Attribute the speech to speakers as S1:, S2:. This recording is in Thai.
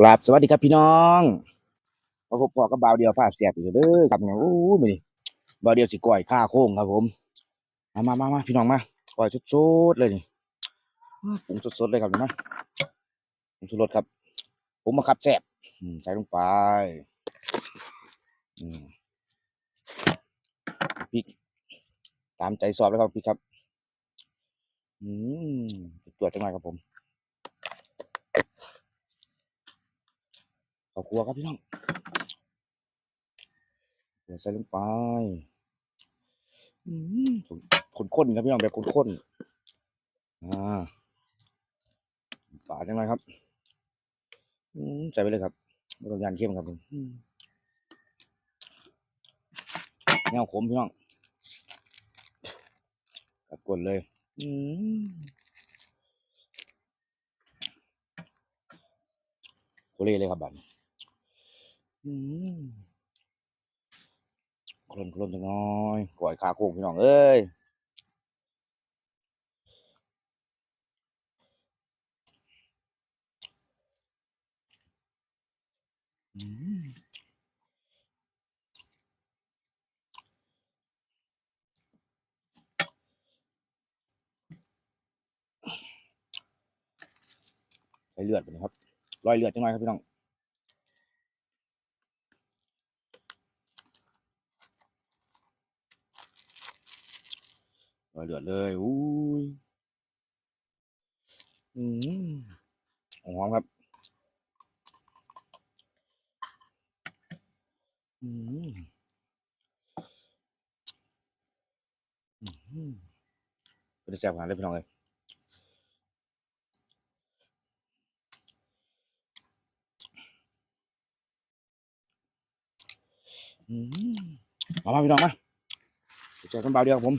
S1: กราบสวัสดีครับพี่น้องพอพบพอกับบ่าวเดียวผ้าเสียบอีกแล้วเด้อครับเนี่ยโอ้ยมื้อนี้บ่าวเดียวสิก้อยข้าโค้งครับผมมามามามาพี่น้องมาก้อยสดๆเลยนี่อื้อปรุงสดๆเลยครับนี่มาปรุงชูรสครับ ผมมาขับแซ่บใส่ลงไปพริกตามใจสอบแล้วครับพี่ครับ อืมตรวจจังหน่อยครับผม ข้าวคั่วครับพี่น้องเดี๋ยวใส่ลงไปอืมข้นๆครับพี่น้องแบบข้นๆอ่าปาดจังหน่อยครับอืมใส่ไปเลยครับไม่ต้องยานเข้มครับผมอืมแนวขมพี่น้องกัดกดเลยอืมโคเล่เลยครับบัดนี้ อืมโคลนโคลนจังน้อยก่อยขาโค้งพี่น้องเอ้ยอืมใส่เลือดไปนะครับรอยเลือดจังน้อยครับพี่น้อง รอยเลือเลยอุ้ยอืมหอมครับอืมอืมเป็นแซ่บขนาดเลยพี่น้องเลยอืมมามาพี่น้องมาเจอกันเบาเดียวครับผม